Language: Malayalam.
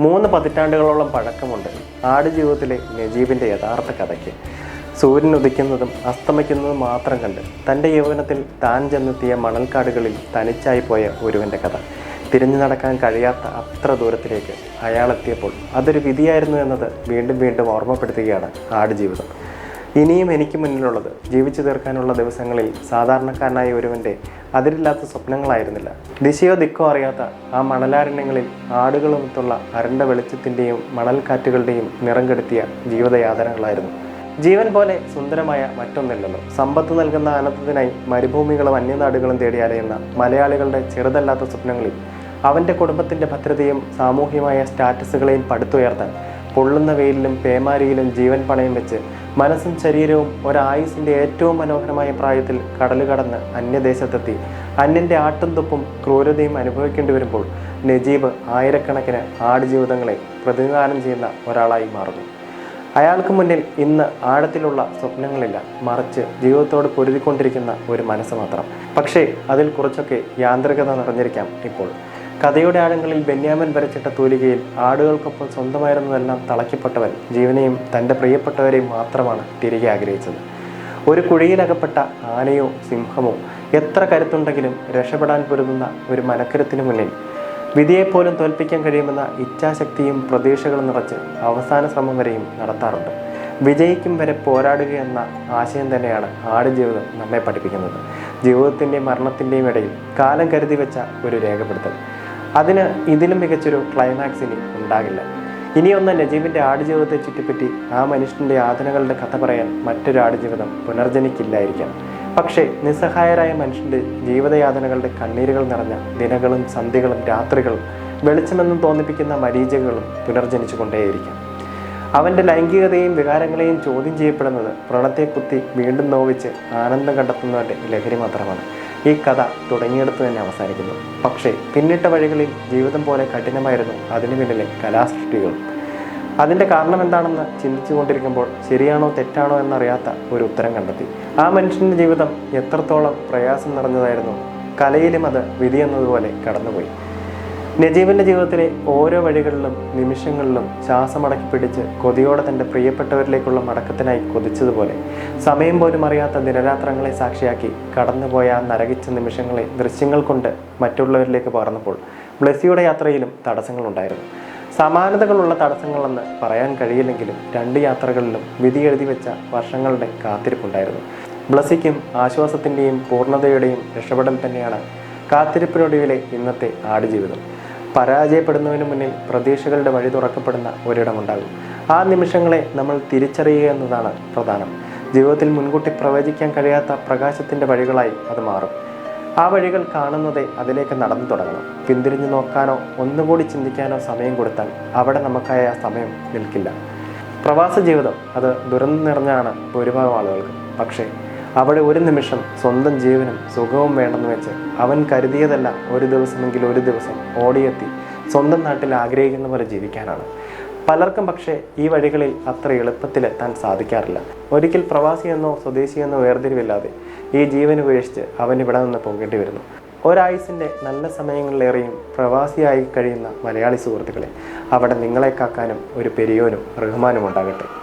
മൂന്ന് പതിറ്റാണ്ടുകളോളം പഴക്കമുണ്ട് ആട് ആടുജീവിതത്തിലെ നജീബിന്റെ യഥാർത്ഥ കഥയ്ക്ക്. സൂര്യൻ ഉദിക്കുന്നതും അസ്തമിക്കുന്നതും മാത്രം കണ്ട് തന്റെ യൗവനത്തിൽ താൻ ചെന്നെത്തിയ മണൽക്കാടുകളിൽ തനിച്ചായി പോയ ഒരുവന്റെ കഥ. തിരിഞ്ഞു നടക്കാൻ കഴിയാത്ത അത്ര ദൂരത്തിലേക്ക് അയാളെത്തിയപ്പോൾ അതൊരു വിധിയായിരുന്നു എന്നത് വീണ്ടും വീണ്ടും ഓർമ്മപ്പെടുത്തുകയാണ് ആടുജീവിതം ഇനിയും എനിക്ക് മുന്നിലുള്ളത് ജീവിച്ചു തീർക്കാനുള്ള ദിവസങ്ങളിൽ സാധാരണക്കാരനായ ഒരുവന്റെ അതിരില്ലാത്ത സ്വപ്നങ്ങളായിരുന്നില്ല. ദിശയോ ദിക്കോ അറിയാത്ത ആ മണലാരണ്യങ്ങളിൽ ആടുകളുമൊത്തുള്ള അരണ്ട വെളിച്ചത്തിന്റെയും മണൽക്കാറ്റുകളുടെയും നിറം കെടുത്തിയ ജീവിതയാതനകളായിരുന്നു. ജീവൻ പോലെ സുന്ദരമായ മറ്റൊന്നില്ലല്ലോ സമ്പത്ത് നൽകുന്ന ആനന്ദത്തിനായി മരുഭൂമികളും അന്യനാടുകളും തേടി അലയുന്ന മലയാളികളുടെ ചെറുതല്ലാത്ത സ്വപ്നങ്ങളിൽ അവന്റെ കുടുംബത്തിന്റെ ഭദ്രതയും സാമൂഹ്യമായ സ്റ്റാറ്റസുകളെയും പടുത്തുയർത്താൻ പൊള്ളുന്ന വെയിലിലും പേമാരിയിലും ജീവൻ പണയം വെച്ച് മനസ്സും ശരീരവും ഒരായുസിന്റെ ഏറ്റവും മനോഹരമായ പ്രായത്തിൽ കടൽ കടന്ന് അന്യദേശത്തെത്തി. അന്യന്റെ ആട്ടും തുപ്പും ക്രൂരതയും അനുഭവിക്കേണ്ടി വരുമ്പോൾ നജീബ് ആയിരക്കണക്കിന് ആടുജീവിതങ്ങളെ പ്രതിനിധാനം ചെയ്യുന്ന ഒരാളായി മാറുന്നു. അയാൾക്ക് മുന്നിൽ ഇന്ന് ആഴത്തിലുള്ള സ്വപ്നങ്ങളില്ല. മറിച്ച് ജീവിതത്തോട് പൊരുതിക്കൊണ്ടിരിക്കുന്ന ഒരു മനസ്സ് മാത്രം. പക്ഷേ അതിൽ കുറച്ചൊക്കെ യാന്ത്രികത നിറഞ്ഞിരിക്കാം ഇപ്പോൾ. കഥയുടെ ആഴങ്ങളിൽ ബെന്യാമൻ വരച്ചിട്ട തൂലികയിൽ ആടുകൾക്കൊപ്പം സ്വന്തമായിരുന്നതെല്ലാം തളയ്ക്കപ്പെട്ടവൻ ജീവനെയും തന്റെ പ്രിയപ്പെട്ടവരെയും മാത്രമാണ് തിരികെ ആഗ്രഹിച്ചത്. ഒരു കുഴിയിലകപ്പെട്ട ആനയോ സിംഹമോ എത്ര കരുത്തുണ്ടെങ്കിലും രക്ഷപ്പെടാൻ പൊരുതുന്ന ഒരു മനക്കരുത്തിന് മുന്നിൽ വിധിയെപ്പോലും തോൽപ്പിക്കാൻ കഴിയുമെന്ന ഇച്ഛാശക്തിയും പ്രതീക്ഷകളും നിറച്ച് അവസാന ശ്രമം വരെയും നടത്താറുണ്ട്. വിജയിക്കും വരെ പോരാടുക എന്ന ആശയം തന്നെയാണ് ആടുജീവിതം നമ്മെ പഠിപ്പിക്കുന്നത്. ജീവിതത്തിന്റെയും മരണത്തിന്റെയും ഇടയിൽ കാലം കരുതി വെച്ച ഒരു രേഖപ്പെടുത്തൽ. അതിന് ഇതിലും മികച്ചൊരു ക്ലൈമാക്സ് ഇനി ഉണ്ടാകില്ല. ഇനിയൊന്ന് നജീബിന്റെ ആടുജീവിതത്തെ ചുറ്റിപ്പറ്റി ആ മനുഷ്യന്റെ യാതനകളുടെ കഥ പറയാൻ മറ്റൊരു ആടുജീവിതം പുനർജനിക്കില്ലായിരിക്കാം. പക്ഷേ നിസ്സഹായരായ മനുഷ്യന്റെ ജീവിതയാതനകളുടെ കണ്ണീരുകൾ നിറഞ്ഞ ദിനങ്ങളും സന്ധികളും രാത്രികളും വെളിച്ചമെന്നും തോന്നിപ്പിക്കുന്ന മരീചകളും പുനർജനിച്ചു കൊണ്ടേയിരിക്കാം അവന്റെ ലൈംഗികതയും വികാരങ്ങളെയും ചോദ്യം ചെയ്യപ്പെടുന്നത് വ്രണത്തെ കുത്തി വീണ്ടും നോവിച്ച് ആനന്ദം കണ്ടെത്തുന്നവന്റെ ലഹരി മാത്രമാണ്. ഈ കഥ തുടങ്ങിയെടുത്ത് തന്നെ അവസാനിക്കുന്നു. പക്ഷേ പിന്നിട്ട വഴികളിൽ ജീവിതം പോലെ കഠിനമായിരുന്നു അതിനു പിന്നിലെ കലാസൃഷ്ടികളും. അതിന്റെ കാരണം എന്താണെന്ന് ചിന്തിച്ചു കൊണ്ടിരിക്കുമ്പോൾ ശരിയാണോ തെറ്റാണോ എന്നറിയാത്ത ഒരു ഉത്തരം കണ്ടെത്തി. ആ മനുഷ്യന്റെ ജീവിതം എത്രത്തോളം പ്രയാസം നിറഞ്ഞതായിരുന്നു. കലയിലും അത് വിധി എന്നതുപോലെ കടന്നുപോയി. നജീബിന്റെ ജീവിതത്തിലെ ഓരോ വഴികളിലും നിമിഷങ്ങളിലും ശ്വാസമടക്കി പിടിച്ച് കൊതിയോടെ തന്റെ പ്രിയപ്പെട്ടവരിലേക്കുള്ള മടക്കത്തിനായി കൊതിച്ചതുപോലെ സമയം പോലും അറിയാത്ത ദിനരാത്രങ്ങളെ സാക്ഷിയാക്കി കടന്നുപോയ ആ നരകിച്ച നിമിഷങ്ങളെ ദൃശ്യങ്ങൾ കൊണ്ട് മറ്റുള്ളവരിലേക്ക് പകർന്നപ്പോൾ ബ്ലസ്സിയുടെ യാത്രയിലും തടസ്സങ്ങളുണ്ടായിരുന്നു സമാനതകളുള്ള തടസ്സങ്ങളെന്ന് പറയാൻ കഴിയില്ലെങ്കിലും രണ്ട് യാത്രകളിലും വിധി എഴുതി വെച്ച വർഷങ്ങളുടെ കാത്തിരിപ്പുണ്ടായിരുന്നു. ബ്ലസ്സിക്കും ആശ്വാസത്തിന്റെയും പൂർണതയുടെയും രക്ഷപ്പെടൽ തന്നെയാണ് കാത്തിരിപ്പിനൊടുവിലെ ഇന്നത്തെ ആടുജീവിതം. പരാജയപ്പെടുന്നതിന് മുന്നിൽ പ്രതീക്ഷകളുടെ വഴി തുറക്കപ്പെടുന്ന ഒരിടമുണ്ടാകും. ആ നിമിഷങ്ങളെ നമ്മൾ തിരിച്ചറിയുക എന്നതാണ് പ്രധാനം. ജീവിതത്തിൽ മുൻകൂട്ടി പ്രവചിക്കാൻ കഴിയാത്ത പ്രകാശത്തിന്റെ വഴികളായി അത് മാറും. ആ വഴികൾ കാണുന്നതേ അതിലേക്ക് നടന്നു തുടങ്ങണം. പിന്തിരിഞ്ഞു നോക്കാനോ ഒന്നുകൂടി ചിന്തിക്കാനോ സമയം കൊടുത്താൽ അവിടെ നമുക്കായ ആ സമയം നിൽക്കില്ല. പ്രവാസ ജീവിതം അത് ദുരന്തം നിറഞ്ഞാണ് ഭൂരിഭാഗം ആളുകൾക്ക്. പക്ഷേ അവിടെ ഒരു നിമിഷം സ്വന്തം ജീവനും സുഖവും വേണ്ടെന്ന് വെച്ച് അവൻ കരുതിയതല്ല ഒരു ദിവസമെങ്കിൽ ഒരു ദിവസം ഓടിയെത്തി സ്വന്തം നാട്ടിൽ ആഗ്രഹിക്കുന്ന പോലെ ജീവിക്കാനാണ്. പലർക്കും പക്ഷേ ഈ വഴികളിൽ അത്ര എളുപ്പത്തിൽ എത്താൻ സാധിക്കാറില്ല. ഒരിക്കൽ പ്രവാസിയെന്നോ സ്വദേശിയെന്നോ വേർതിരിവില്ലാതെ ഈ ജീവൻ ഉപേക്ഷിച്ച് അവൻ ഇവിടെ നിന്ന് പോകേണ്ടി വരുന്നു. ഒരായുസിന്റെ നല്ല സമയങ്ങളിലേറെയും പ്രവാസിയായി കഴിയുന്ന മലയാളി സുഹൃത്തുക്കളെ അവിടെ നിങ്ങളെ കാക്കാനും ഒരു പെരിയോനും റഹ്മാനും ഉണ്ടാകട്ടെ.